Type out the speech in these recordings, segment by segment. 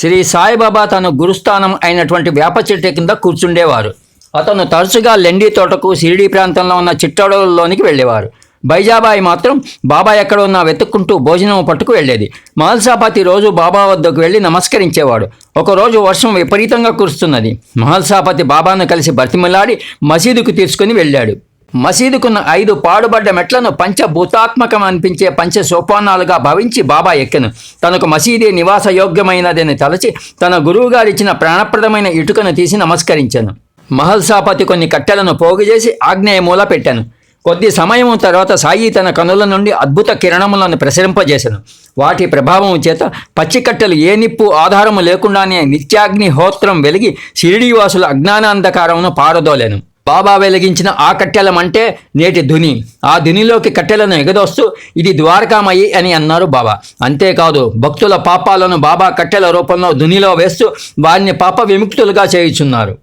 శ్రీ సాయిబాబా తన గురుస్థానం అయినటువంటి వేప చెట్టు కింద కూర్చుండేవారు. అతను తరచుగా లెండి తోటకు షిరిడి ప్రాంతంలో ఉన్న చిట్టడవుల్లోనికి వెళ్ళేవారు. బైజాబాయి మాత్రం బాబా ఎక్కడ ఉన్నా వెతుక్కుంటూ భోజనం పట్టుకు వెళ్ళేది. మహల్సాపతి రోజు బాబా వద్దకు వెళ్ళి నమస్కరించేవాడు. ఒకరోజు వర్షం విపరీతంగా కురుస్తున్నది. మహల్సాపతి బాబాను కలిసి బతిమలాడి మసీదుకు తీసుకుని వెళ్ళాడు. మసీదుకున్న ఐదు పాడుబడ్డ మెట్లను పంచభూతాత్మకం అనిపించే పంచ సోపానాలుగా భావించి బాబా ఎక్కెను. తనకు మసీదే నివాస యోగ్యమైనదని తలచి తన గురువుగారిచ్చిన ప్రాణప్రదమైన ఇటుకను తీసి నమస్కరించాను. మహల్సాపతి కొన్ని కట్టెలను పోగు చేసి ఆగ్నేయమూల పెట్టాను. కొద్ది సమయం తర్వాత సాయి తన కనుల నుండి అద్భుత కిరణములను ప్రసరింపజేశాను వాటి ప్రభావం చేత పచ్చికట్టెలు ఏ నిప్పు ఆధారము లేకుండానే నిత్యాగ్నిహోత్రం వెలిగి షిరిడీవాసుల అజ్ఞానాంధకారమును పారదోలేను. బాబా వెలిగించిన ఆ కట్టెలం అంటే నేటి ధుని ఆ ధునిలోకి కట్టెలను ఎగదోస్తూ ఇది ద్వారకామయి అని అన్నారు బాబా. అంతేకాదు భక్తుల పాపాలను బాబా కట్టెల రూపంలో ధునిలో వేస్తూ వారిని పాప విముక్తులుగా చేయుచున్నారు.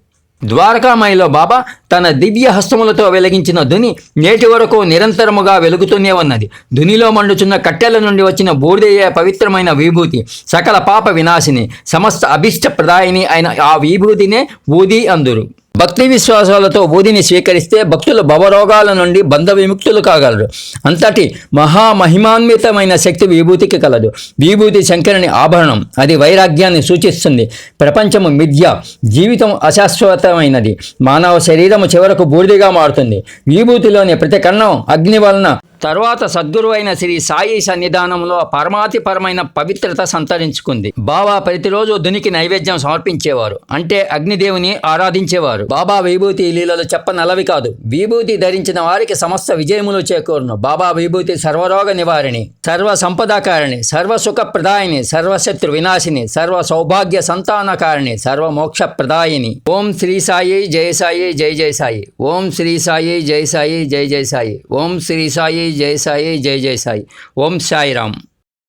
ద్వారకామాయిలో బాబా తన దివ్య హస్తములతో వెలిగించిన ధుని నేటి వరకు నిరంతరముగా వెలుగుతూనే ఉన్నది. ధునిలో మండుచున్న కట్టెల నుండి వచ్చిన బూడిదయ్యే పవిత్రమైన విభూతి సకల పాప వినాశిని సమస్త అభిష్ట ప్రదాయిని అయిన ఆ విభూతినే ఊది అందురు. భక్తి విశ్వాసాలతో ఊదిని స్వీకరిస్తే భక్తులు భవరోగాల నుండి బంధ విముక్తులు కాగలరు. అంతటి మహామహిమాన్వితమైన శక్తి విభూతికి కలదు. విభూతి శంకరుని ఆభరణం అది వైరాగ్యాన్ని సూచిస్తుంది. ప్రపంచము మిథ్య జీవితం అశాశ్వతమైనది. మానవ శరీరము చివరకు బూడిదిగా మారుతుంది. విభూతిలోని ప్రతి కణం అగ్ని వలన తర్వాత సద్గురు అయిన శ్రీ సాయి సన్నిధానంలో పరమాతిపరమైన పవిత్రత సంతరించుకుంది. బాబా ప్రతిరోజు దునికి నైవేద్యం సమర్పించేవారు. అంటే అగ్నిదేవుని ఆరాధించేవారు. బాబా విభూతి లీలలు చెప్పనలవి కాదు. విభూతి ధరించిన వారికి సమస్త విజయములు చేకూరును. బాబా విభూతి సర్వరోగ నివారిణి సర్వ సంపదాకారిణి సర్వ సుఖ ప్రదాయిని సర్వశత్రు వినాశిని సర్వ సౌభాగ్య సంతానకారిణి సర్వ మోక్ష ప్రదాయిని ఓం శ్రీ సాయి జయ సాయి జై జయ సాయి. ఓం శ్రీ సాయి జై సాయి జై జై సాయి. ఓం శ్రీ సాయి జై సాయి జై జై సాయి ఓం సాయిరామ్